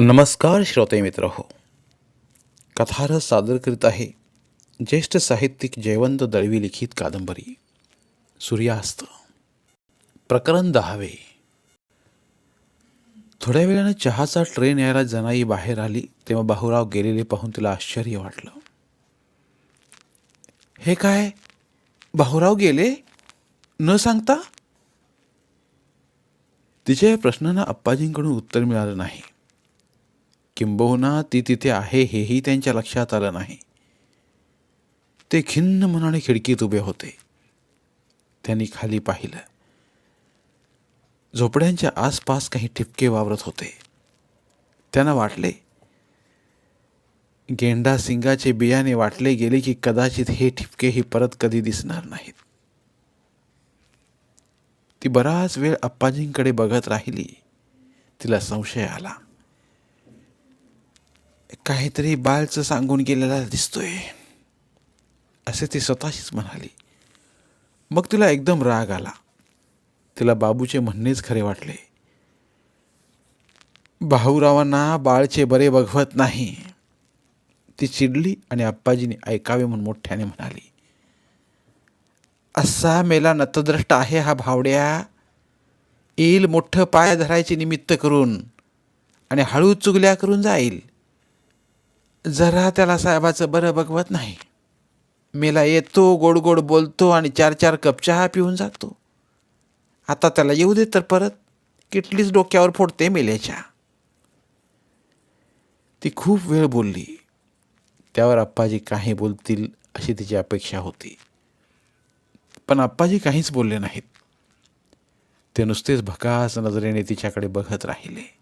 नमस्कार श्रोते मित्र हो. कथारस सादर करीत आहे ज्येष्ठ साहित्यिक जयवंत दळवी लिखित कादंबरी. सूर्यास्त. प्रकरण दहावे. थोड्या वेळानं चहाचा ट्रेन यायला जनाई बाहेर आली तेव्हा बाहुराव गेलेले पाहून तिला आश्चर्य वाटलं. हे काय? बाहुराव गेले? न सांगता? तिच्या या प्रश्नांना अप्पाजींकडून उत्तर मिळालं नाही. किंबहुना ती तिथे आहे हेही त्यांच्या लक्षात आलं नाही. ते खिन्न मनाने खिडकीत उभे होते. त्यांनी खाली पाहिलं. झोपड्यांच्या आसपास काही ठिपके वावरत होते. त्यांना वाटले गेंडा सिंगाचे बियाणे वाटले गेले की कदाचित हे ठिपकेही परत कधी दिसणार नाहीत. ती बराच वेळ अप्पाजींकडे बघत राहिली. तिला संशय आला. काहीतरी बाळचं सांगून गेलेला दिसतोय. असे ती स्वतःशीच म्हणाली. मग तिला एकदम राग आला. तिला बाबूचे म्हणणेच खरे वाटले. भाऊरावांना बाळचे बरे बघवत नाही. ती चिडली आणि आप्पाजीने ऐकावे म्हणून मोठ्याने म्हणाली. असा मेला नतद्रष्ट आहे हा भावड्या. येईल मोठं पाय धरायचे निमित्त करून आणि हळू चुगल्या करून जाईल. जरा त्याला साहेबाचं बरं बघवत नाही. मेला येतो गोड गोड बोलतो आणि चार चार कप चहा पिऊन जातो. आता त्याला येऊ दे तर परत. किटलीच डोक्यावर फोडते मेल्याच्या. ती खूप वेळ बोलली. त्यावर अप्पाजी काही बोलतील अशी तिची अपेक्षा होती. पण आप्पाजी काहीच बोलले नाहीत. ते नुसतेच भकास नजरेने तिच्याकडे बघत राहिले.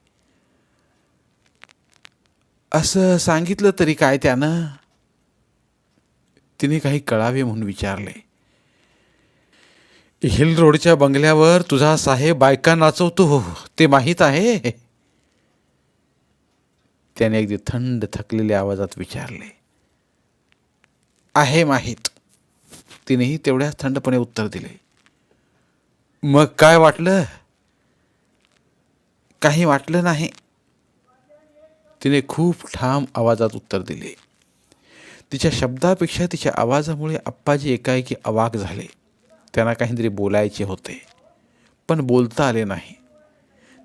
असं सांगितलं तरी काय त्यानं? तिने काही कळावे म्हणून विचारले. हिल रोडच्या बंगल्यावर तुझा साहेब बायका नाचवतो हो, ते माहीत आहे? त्याने अगदी थंड थकलेल्या आवाजात विचारले. आहे माहीत. तिनेही तेवढ्याच थंडपणे उत्तर दिले. मग काय वाटलं? काही वाटलं नाही. तिने खूप ठाम आवाजात उत्तर दिले. तिच्या शब्दापेक्षा तिच्या आवाजामुळे आप्पाजी एकाएकी अवाक झाले. त्यांना काहीतरी बोलायचे होते पण बोलता आले नाही.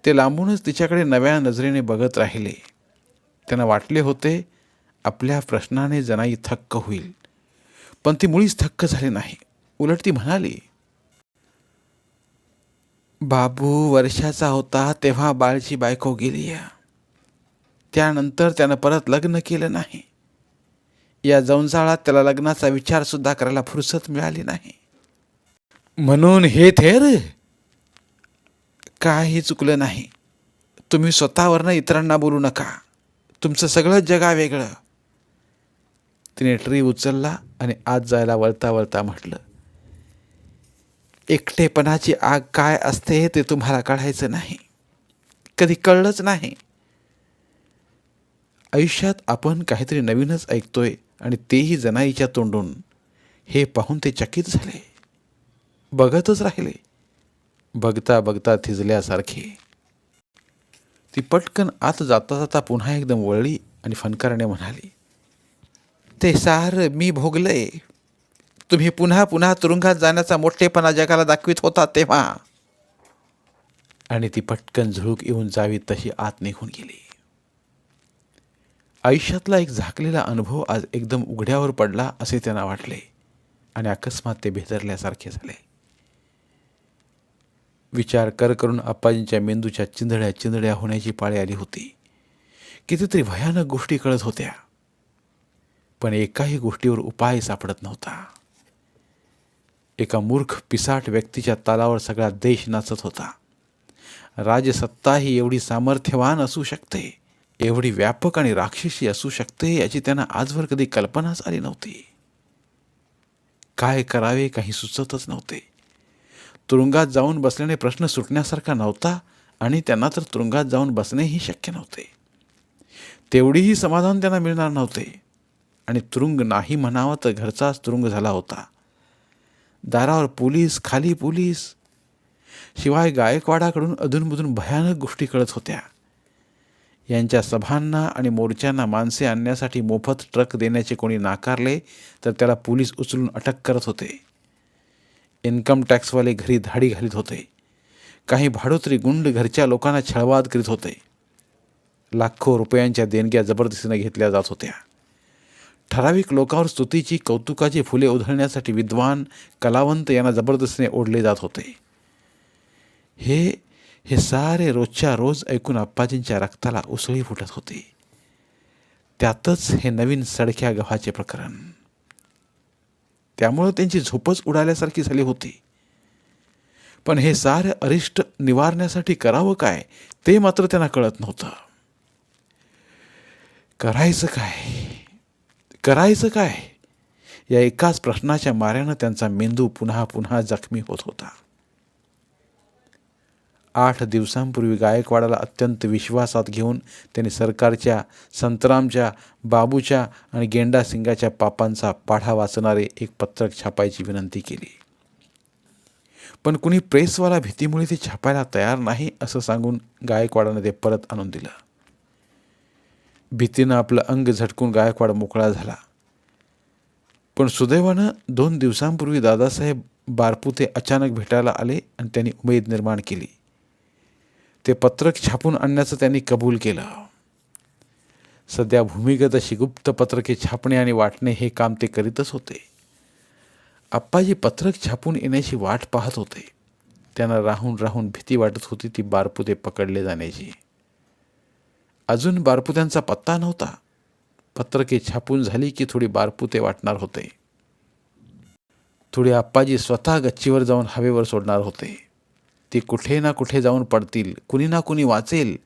ते लांबूनच तिच्याकडे नव्या नजरेने बघत राहिले. त्यांना वाटले होते आपल्या प्रश्नाने जनाई थक्क होईल पण ती मुळीच थक्क झाली नाही. उलट ती म्हणाली बाबू वर्षाचा होता तेव्हा बाळची बायको गेली त्यानंतर त्यानं परत लग्न केलं नाही. या जंजाळात त्याला लग्नाचा विचार सुद्धा करायला फुरसत मिळाली नाही. म्हणून हे थेर? काही चुकलं नाही. तुम्ही स्वतःवरनं इतरांना बोलू नका. तुमचं सगळं जगा वेगळं. तिने ट्री उचलला आणि आत जायला वळता वळता म्हटलं एकटेपणाची आग काय असते ते तुम्हाला कळायचं नाही. कधी कळलंच नाही. आयुष्यात आपण काहीतरी नवीनच ऐकतोय आणि तेही जनाईच्या तोंडून. हे पाहून ते चकित झाले. बघतच राहिले. बघता बघता थिजल्यासारखे. ती पटकन आत जाता जाता पुन्हा एकदम वळली आणि फनकाराने म्हणाली ते सार मी भोगलंय. तुम्ही पुन्हा पुन्हा तुरुंगात जाण्याचा मोठेपणा जगाला दाखवित होता तेव्हा. आणि ती पटकन झुळूक येऊन जावी तशी आत निघून गेली. आयुष्यातला एक झाकलेला अनुभव आज एकदम उघड्यावर पडला असे त्यांना वाटले आणि अकस्मात ते भेदरल्यासारखे झाले. विचार कर करून अप्पाजींच्या मेंदूच्या चिंधड्या चिंधड्या होण्याची पाळी आली होती. कितीतरी भयानक गोष्टी कळत होत्या. पण एकाही गोष्टीवर उपाय सापडत नव्हता. एका मूर्ख पिसाट व्यक्तीच्या तालावर सगळा देश नाचत होता. राजसत्ता ही एवढी सामर्थ्यवान असू शकते. एवढी व्यापक आणि राक्षसी असू शकते याची त्यांना आजवर कधी कल्पनाच आली नव्हती. काय करावे काही सुचतच नव्हते. तुरुंगात जाऊन बसल्याने प्रश्न सुटण्यासारखा नव्हता आणि त्यांना तर तुरुंगात जाऊन बसणेही शक्य नव्हते. तेवढीही समाधान त्यांना मिळणार नव्हते. आणि तुरुंग नाही म्हणावं तर घरचाच तुरुंग झाला होता. दारावर पोलीस खाली पोलीस. शिवाय गायकवाडाकडून अधूनमधून भयानक गोष्टी कळत होत्या. यांच्या सभांना आणि मोर्चांना माणसे आणण्यासाठी मोफत ट्रक देण्याचे कोणी नाकारले तर त्याला पोलीस उचलून अटक करत होते. इन्कम टॅक्सवाले घरी धाडी घालीत होते. काही भाडोत्री गुंड घरच्या लोकांना छळवाद करीत होते. लाखो रुपयांच्या देणग्या जबरदस्तीने घेतल्या जात होत्या. ठराविक लोकांवर स्तुतीची कौतुकाची फुले उधळण्यासाठी विद्वान कलावंत यांना जबरदस्तीने ओढले जात होते. हे हे सारे रोजच्या रोज ऐकून आप्पाजींच्या रक्ताला उसळी फुटत होती. त्यातच हे नवीन सडक्या गव्हाचे प्रकरण. त्यामुळं त्यांची झोपच उडाल्यासारखी झाली होती. पण हे सारे अरिष्ट निवारण्यासाठी करावं काय ते मात्र त्यांना कळत नव्हतं. करायचं काय? करायचं काय? या एकाच प्रश्नाच्या माऱ्यानं त्यांचा मेंदू पुन्हा पुन्हा जखमी होत होता. आठ दिवसांपूर्वी गायकवाडाला अत्यंत विश्वासात घेऊन त्यांनी सरकारच्या संतरामच्या बाबूच्या आणि गेंडा सिंगाच्या पापांचा पाढा वाचणारे एक पत्रक छापायची विनंती केली. पण कुणी प्रेसवाला भीतीमुळे ते छापायला तयार नाही असं सांगून गायकवाडाने ते परत आणून दिलं. भीतीनं आपलं अंग झटकून गायकवाड मोकळा झाला. पण सुदैवानं दोन दिवसांपूर्वी दादासाहेब बारपुते अचानक भेटायला आले आणि त्यांनी उमेद निर्माण केली. ते पत्रक छापून आणण्याचं त्यांनी कबूल केलं. सध्या भूमिगत अशी गुप्त पत्रके छापणे आणि वाटणे हे काम ते करीतच होते. आप्पाजी पत्रक छापून येण्याची वाट पाहत होते. त्यांना राहून राहून भीती वाटत होती ती बारपुते पकडले जाण्याची. अजून बारपुत्यांचा पत्ता नव्हता. पत्रके छापून झाली की थोडी बारपुते वाटणार होते. थोडी आप्पाजी स्वतः गच्चीवर जाऊन हवेवर सोडणार होते. ती कुठे ना कुठे जाऊन पडतील. कुणी ना कुणी वाचेल.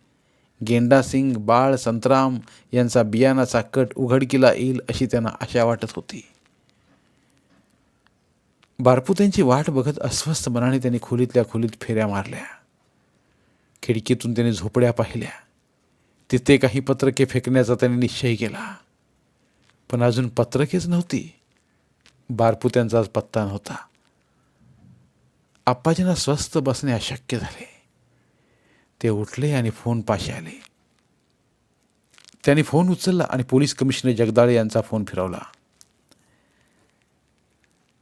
गेंडा सिंग बाळ संतराम यांचा बियाणाचा कट उघडकीला येईल अशी त्यांना आशा वाटत होती. बारपुत्यांची वाट बघत अस्वस्थ मनाने त्यांनी खोलीतल्या खोलीत फेऱ्या मारल्या. खिडकीतून त्याने झोपड्या पाहिल्या. तिथे काही पत्रके फेकण्याचा त्यांनी निश्चय केला. पण अजून पत्रकेच नव्हती. बारपुत्यांचाच पत्ता नव्हता. आप्पाजींना स्वस्थ बसणे अशक्य झाले. ते उठले आणि फोन पाशी आले. त्यांनी फोन उचलला आणि पोलीस कमिशनर जगदाळे यांचा फोन फिरवला.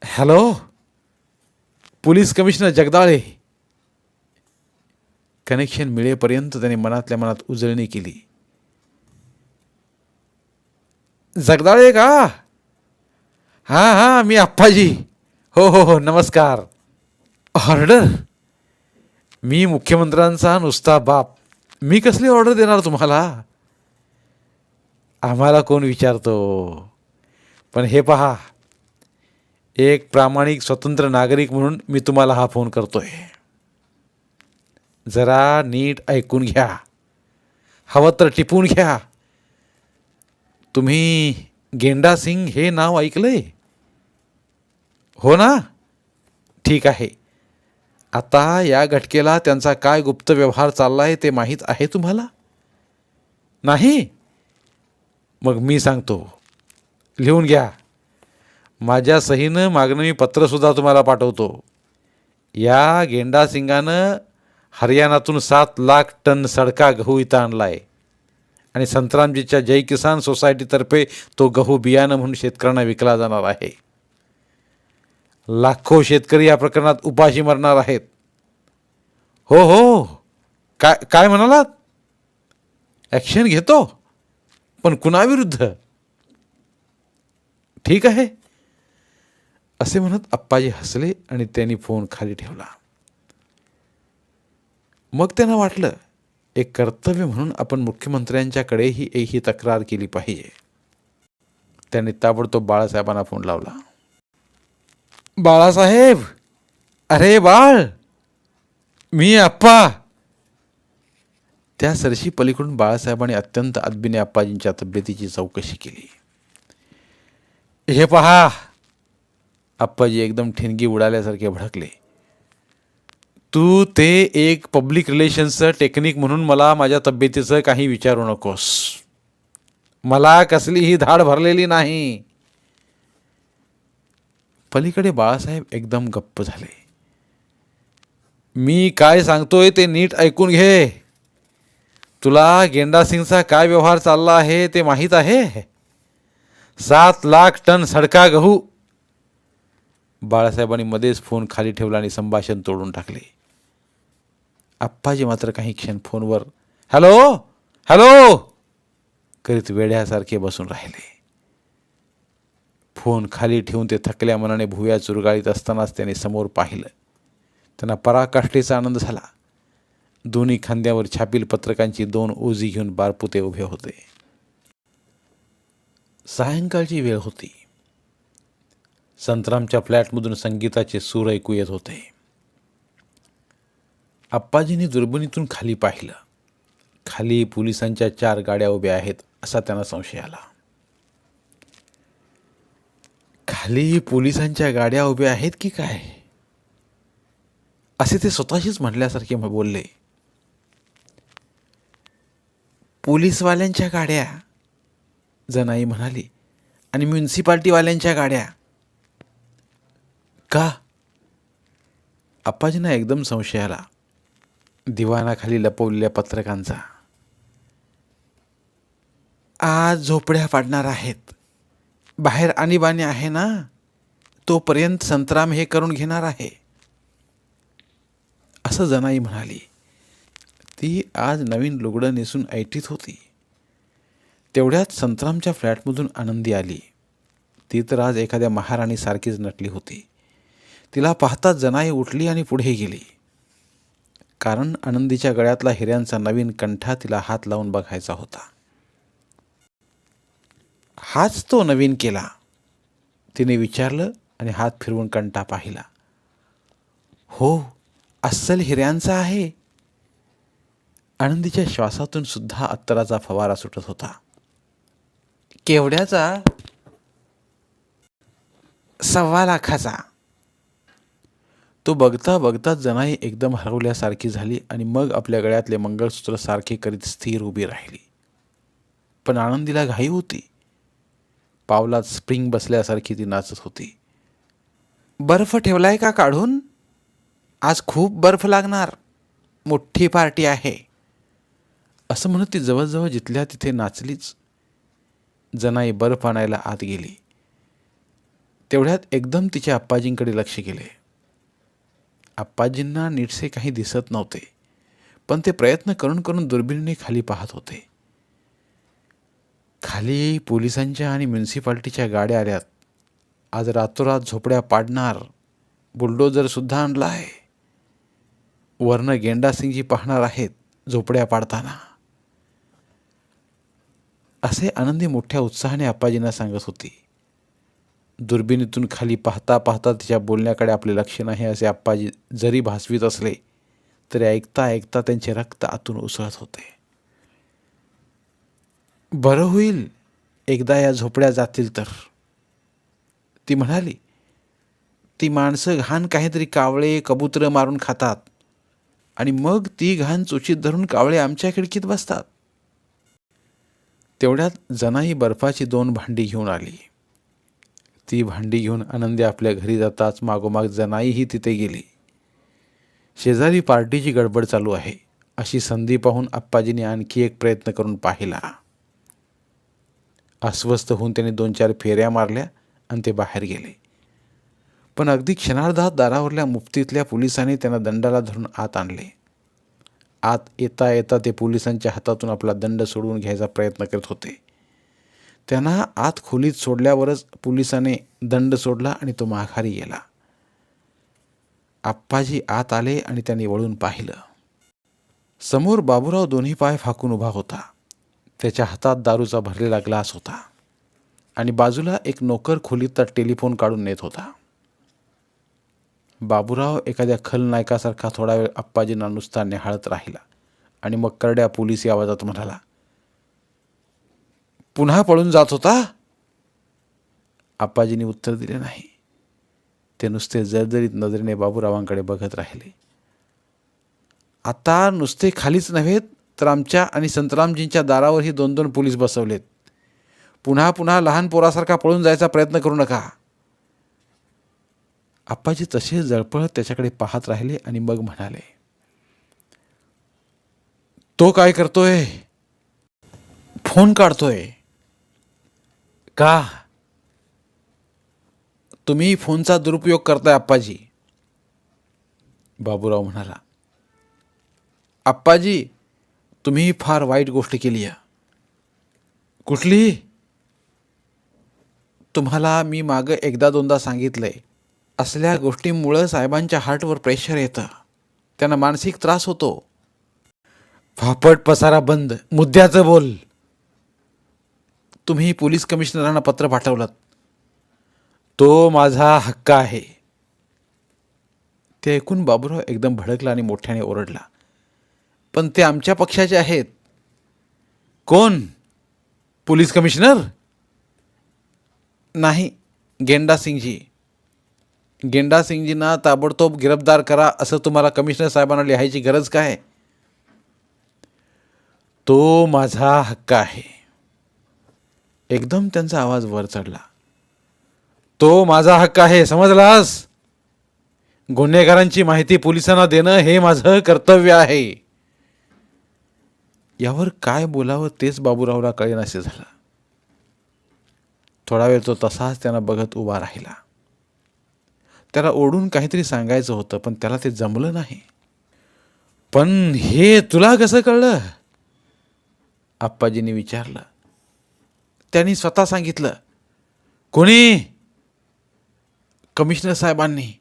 Hello police commissioner Jagdale. Connection मिळेपर्यंत त्याने मनातल्या मनात उजळणी केली. जगदाळे का? हां हां मी आप्पाजी. हो हो हो नमस्कार. ऑर्डर? मी मुख्यमंत्र्यांचा नुसता बाप. मी कसली ऑर्डर देणार तुम्हाला? आम्हाला कोण विचारतो? पण हे पहा. एक प्रामाणिक स्वतंत्र नागरिक म्हणून मी तुम्हाला हा फोन करतोय. जरा नीट ऐकून घ्या. हवं तर टिपून घ्या. तुम्ही गेंडा सिंग हे नाव ऐकलंय? हो ना? ठीक आहे. आता या घटकेला त्यांचा काय गुप्त व्यवहार चालला आहे ते माहीत आहे तुम्हाला? नाही? मग मी सांगतो. लिहून घ्या. माझ्या सहीनं मागणं मी पत्रसुद्धा तुम्हाला पाठवतो. या गेंडासिंगानं हरियाणातून सात लाख टन सडका गहू इथं आणला आहे आणि संतरामजीच्या जय किसान सोसायटीतर्फे तो गहू बियाणं म्हणून शेतकऱ्यांना विकला जाणार आहे. लाखो शेतकरी या प्रकरणात उपाशी मरणार आहेत. हो हो. काय काय म्हणालात? ॲक्शन घेतो पण कुणाविरुद्ध? ठीक आहे. असे म्हणत अप्पाजी हसले आणि त्यांनी फोन खाली ठेवला. मग त्यांना वाटलं एक कर्तव्य म्हणून आपण मुख्यमंत्र्यांच्याकडेही ही तक्रार केली पाहिजे. त्यांनी ताबडतोब बाळासाहेबांना फोन लावला. बाळासाहेब अरे बाळ मी आप्पा. त्या सरशी पलीकडून बाळासाहेबांनी अत्यंत अदबीने आप्पाजींच्या तब्येतीची चौकशी केली. हे पहा आप्पाजी एकदम ठिणगी उडाल्यासारखे भडकले. तू ते एक पब्लिक रिलेशन्सचं टेक्निक म्हणून मला माझ्या तब्येतीचं काही विचारू नकोस. मला कसलीही धाड भरलेली नाही. पलीकडे बाळासाहेब एकदम गप्प झाले. मी काय सांगतोय ते नीट ऐकून घे. तुला गेंडासिंगचा काय व्यवहार चालला आहे ते माहीत आहे? सात लाख टन सडका गहू. बाळासाहेबांनी मध्येच फोन खाली ठेवला आणि संभाषण तोडून टाकले. आप्पाजी मात्र काही क्षण फोनवर हॅलो? हॅलो? करीत वेड्यासारखे बसून राहिले. फोन खाली ठेवून ते थकल्या मनाने भुव्या चुरगाळीत असतानाच त्याने समोर पाहिलं. त्यांना पराकाष्ठेचा आनंद झाला. दोन्ही खांद्यावर छापील पत्रकांची दोन ओझी घेऊन बारपुते उभे होते. सायंकाळची वेळ होती. संतरामच्या फ्लॅटमधून संगीताचे सूर ऐकू येत होते. आप्पाजींनी दुर्बिणीतून खाली पाहिलं. खाली पोलिसांच्या चार गाड्या उभ्या आहेत असा त्यांना संशय आला. खाली पोलिसांच्या गाड्या उभ्या आहेत की काय? असे ते स्वतःशीच म्हटल्यासारखे बोलले. पोलीसवाल्यांच्या गाड्या जनाई म्हणाली आणि म्युन्सिपाल्टीवाल्यांच्या गाड्या. का? अप्पाजींना एकदम संशय आला. दिवाणाखाली लपवलेल्या पत्रकांचा. आज झोपड्या पाडणार आहेत. बाहेर आणीबाणी आहे ना तोपर्यंत संतराम हे करून घेणार आहे. असं जनाई म्हणाली. ती आज नवीन लुगडं नेसून ऐटीत होती. तेवढ्यात संतरामच्या फ्लॅटमधून आनंदी आली. ती तर आज एखाद्या महाराणीसारखीच नटली होती. तिला पाहताच जनाई उठली आणि पुढे गेली. कारण आनंदीच्या गळ्यातला हिऱ्यांचा नवीन कंठा तिला हात लावून बघायचा होता. हाच तो नवीन केला. तिने विचारलं आणि हात फिरवून कंटा पाहिला. हो अस्सल हिऱ्यांचा आहे. आनंदीच्या श्वासातून सुद्धा अत्तराचा फवारा सुटत होता. केवढ्याचा? सव्वा लाखाचा. तो बघता बघताच जनाई एकदम हरवल्यासारखी झाली आणि मग आपल्या गळ्यातले मंगळसूत्र सारखे करीत स्थिर उभी राहिली. पण आनंदीला घाई होती. पावलात स्प्रिंग बसल्यासारखी ती नाचत होती. बर्फ ठेवलाय का काढून? आज खूप बर्फ लागणार. मोठी पार्टी आहे. असं म्हणत ती जवळजवळ जिथल्या तिथे नाचलीच. जनाई बर्फ आणायला आत गेली. तेवढ्यात एकदम तिच्या आप्पाजींकडे लक्ष गेले आप्पाजींना नीटसे काही दिसत नव्हते पण ते प्रयत्न करून करून दुर्बिणीने खाली पाहत होते. खाली पोलिसांच्या आणि म्युन्सिपाल्टीच्या गाड्या आल्यात. आज रातोरात झोपड्या पाडणार. बुलडोजरसुद्धा आणला आहे. वर्ण गेंडासिंगजी पाहणार आहेत झोपड्या पाडताना. असे आनंदी मोठ्या उत्साहाने आप्पाजींना सांगत होती. दुर्बिणीतून खाली पाहता पाहता तिच्या बोलण्याकडे आपले लक्ष नाही असे आप्पाजी जरी भासवीत असले तरी ऐकता ऐकता त्यांचे रक्त आतून उसळत होते. बरं होईल. एकदा या झोपड्या जातील तर. ती म्हणाली ती माणसं घाण काहीतरी कावळे कबुतरं मारून खातात आणि मग ती घाण चुचीत धरून कावळे आमच्या खिडकीत बसतात. तेवढ्यात जनाई बर्फाची दोन भांडी घेऊन आली. ती भांडी घेऊन आनंदी आपल्या घरी जाताच मागोमाग जनाईही तिथे गेली. शेजारी पार्टीची गडबड चालू आहे अशी संधी पाहून आप्पाजीने आणखी एक प्रयत्न करून पाहिला. अस्वस्थ होऊन त्याने दोन चार फेऱ्या मारल्या आणि ते बाहेर गेले. पण अगदी क्षणार्धात दारावरल्या मुफ्तीतल्या पोलिसांनी त्यांना दंडाला धरून आत आणले. आत येता येता ते पोलिसांच्या हातातून आपला दंड सोडवून घ्यायचा प्रयत्न करत होते. त्यांना आत खोलीत सोडल्यावरच पोलिसाने दंड सोडला आणि तो माघारी गेला. आप्पाजी आत आले आणि त्यांनी वळून पाहिलं. समोर बाबूराव दोन्ही पाय फाकून उभा होता. त्याच्या हातात दारूचा भरलेला ग्लास होता आणि बाजूला एक नोकर खोलीत टेलिफोन काढून नेत होता. बाबूराव एखाद्या खलनायकासारखा थोडा वेळ आप्पाजींना नुसता निहाळत राहिला आणि मग करड्या पोलिसी आवाजात म्हणाला पुन्हा पळून जात होता? आप्पाजींनी उत्तर दिले नाही. ते नुसते जर्जरीत नजरेने बाबूरावांकडे बघत राहिले. आता नुसते खालीच नव्हेत तर आमच्या आणि संतरामजींच्या दारावरही दोन दोन पोलीस बसवलेत. पुन्हा पुन्हा लहान पोरासारखा पळून जायचा प्रयत्न करू नका. आप्पाजी तसे जळपळत त्याच्याकडे पाहत राहिले आणि मग म्हणाले तो काय करतोय? फोन काढतोय. का? तुम्ही फोनचा दुरुपयोग करताय आप्पाजी. बाबूराव म्हणाला आप्पाजी तुम्ही फार वाईट गोष्ट केली आहे. कुठली? तुम्हाला मी मागं एकदा दोनदा सांगितलं आहे असल्या गोष्टींमुळं साहेबांच्या हार्टवर प्रेशर येतं. त्यांना मानसिक त्रास होतो. फापट पसारा बंद. मुद्द्याचं बोल. तुम्ही पोलीस कमिशनरांना पत्र पाठवलं तो माझा हक्क आहे. ते ऐकून बाबुराव एकदम भडकला आणि मोठ्याने ओरडला. पण ते आमच्या पक्षाचे आहेत. कोण? Police commissioner? नाही गेंडा सिंगजी. गेंडा सिंगजींना ताबडतोब गिरफ्तार करा असं तुम्हाला कमिशनर साहेबांना लिहायची गरज काय? तो माझा हक्क आहे. एकदम त्यांचा आवाज वर चढला. तो माझा हक्क आहे समजलास? गुन्हेगारांची माहिती पोलिसांना देणं हे माझं कर्तव्य आहे. यावर काय बोलावं तेच बाबूरावला कळेनासे झालं. थोडा वेळ तो तसाच त्यांना बघत उभा राहिला. त्याला ओढून काहीतरी सांगायचं होतं पण त्याला ते जमलं नाही. पण हे तुला कसं कळलं? आप्पाजींनी विचारलं. त्यांनी स्वतः सांगितलं कोणी? कमिशनर साहेबांनी.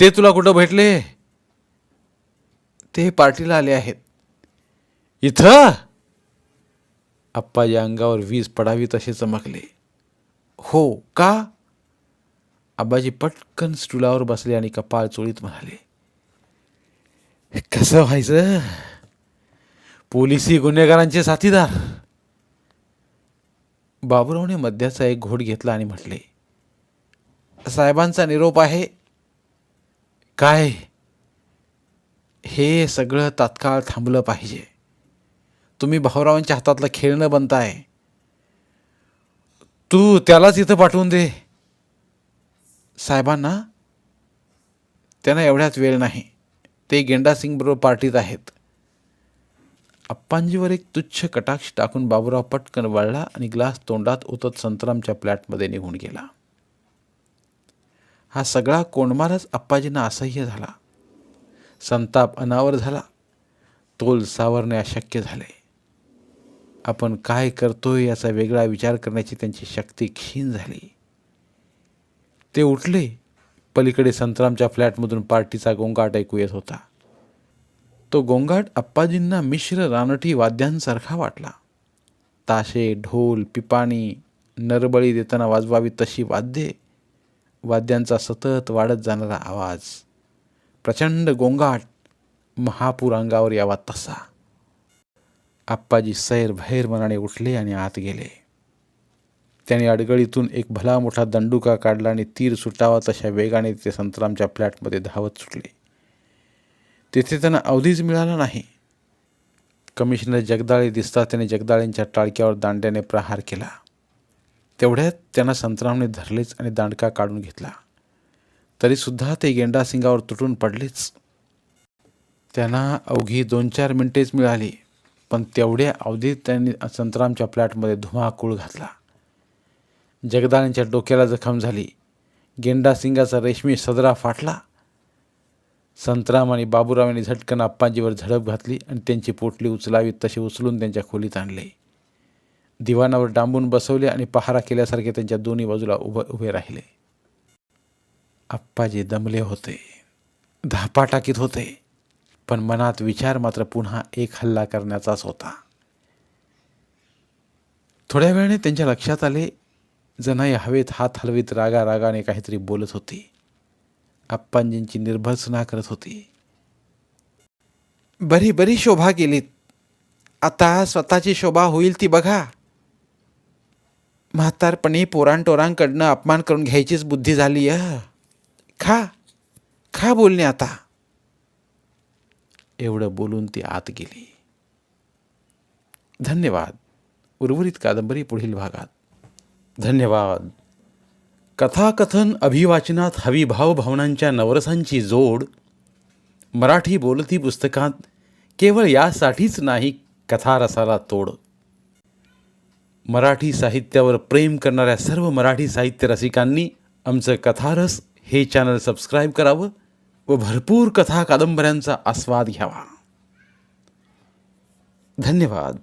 ते तुला कुठं भेटले? ते पार्टीला आले आहेत. इथं? आप्पाजी अंगावर वीज पडावी तसे चमकले. हो का? आबाजी पटकन स्टुलावर बसले आणि कपाळ चोळीत म्हणाले कसं व्हायचं? पोलिसी गुन्हेगारांचे साथीदार. बाबुरावने मध्याचा एक घोट घेतला आणि म्हटले साहेबांचा निरोप आहे. काय? हे सगळं तात्काळ थांबलं पाहिजे. तुम्ही भाऊरावांच्या हातातलं खेळणं बनताय तू त्यालाच इथं पाठवून दे. साहेबांना त्यांना एवढ्याच वेळ नाही. ते गेंडासिंगबरोबर बरोबर पार्टीत आहेत. अप्पांजीवर एक तुच्छ कटाक्ष टाकून बाबूराव पटकन वळला आणि ग्लास तोंडात ओतत संतरामच्या फ्लॅटमध्ये निघून गेला. हा सगळा कोंडमारच अप्पाजींना असह्य झाला. संताप अनावर झाला. तोल सावरणे अशक्य झाले. आपण काय करतोय याचा वेगळा विचार करण्याची त्यांची शक्ती क्षीण झाली. ते उठले. पलीकडे संतरामच्या फ्लॅटमधून पार्टीचा गोंगाट ऐकू येत होता. तो गोंगाट अप्पाजींना मिश्र रानटी वाद्यांसारखा वाटला. ताशे ढोल पिपाणी नरबळी देताना वाजवावी तशी वाद्ये वाद्यांचा सतत वाढत जाणारा आवाज प्रचंड गोंगाट महापूर अंगावर यावा तसा. आप्पाजी सैर भैर मनाने उठले आणि आत गेले. त्याने अडगळीतून एक भला मोठा दंडुका काढला आणि तीर सुटावा तशा वेगाने ते संतरामच्या फ्लॅटमध्ये धावत सुटले. तिथे त्यांना अवधीच मिळाला नाही. कमिशनर जगदाळे दिसता त्याने जगदाळेंच्या टाळक्यावर दांड्याने प्रहार केला. तेवढ्यात त्यांना संतरामने धरलेच आणि दांडका काढून घेतला. तरीसुद्धा ते गेंडासिंगावर तुटून पडलेच. त्यांना अवघी दोन चार मिनिटेच मिळाली. पण तेवढ्या अवधीत त्यांनी संतरामच्या फ्लॅटमध्ये धुमाकूळ घातला. जगदानेच्या डोक्याला जखम झाली. गेंडा सिंगाचा रेशमी सदरा फाटला. संतराम आणि बाबूराव यांनी झटकन आप्पाजीवर झडप घातली आणि त्यांची पोटली उचलावी तसे उचलून त्यांच्या खोलीत आणले. दिवाणावर डांबून बसवले आणि पहारा केल्यासारखे त्यांच्या दोन्ही बाजूला उभे उभे राहिले. आप्पाजी दमले होते. धापा टाकीत होते. पण मनात विचार मात्र पुन्हा एक हल्ला करण्याचाच होता. थोड्या वेळाने त्यांच्या लक्षात आले जनाई हवेत हात हलवीत रागा रागाने काहीतरी बोलत होती. आप्पांजींची निर्भर्सना करत होती. बरी बरी शोभा केलीत. आता स्वतःची शोभा होईल ती बघा. म्हातारपणी पोरांटोरांकडनं अपमान करून घ्यायचीच बुद्धी झाली अ खा खा बोलणे आता. एवढं बोलून ती आत गेली. धन्यवाद. उर्वरित कादंबरी पुढील भागात. धन्यवाद. कथाकथन अभिवाचनात हवी भावभावनांच्या नवरसांची जोड. मराठी बोलती पुस्तकात केवळ यासाठीच नाही कथारसाला तोड. मराठी साहित्यावर प्रेम करणाऱ्या सर्व मराठी साहित्य रसिकांनी आमचं कथारस हे चॅनल सबस्क्राईब करावं. व भरपूर कथा कादंबऱ्यांचा आस्वाद घ्यावा. धन्यवाद.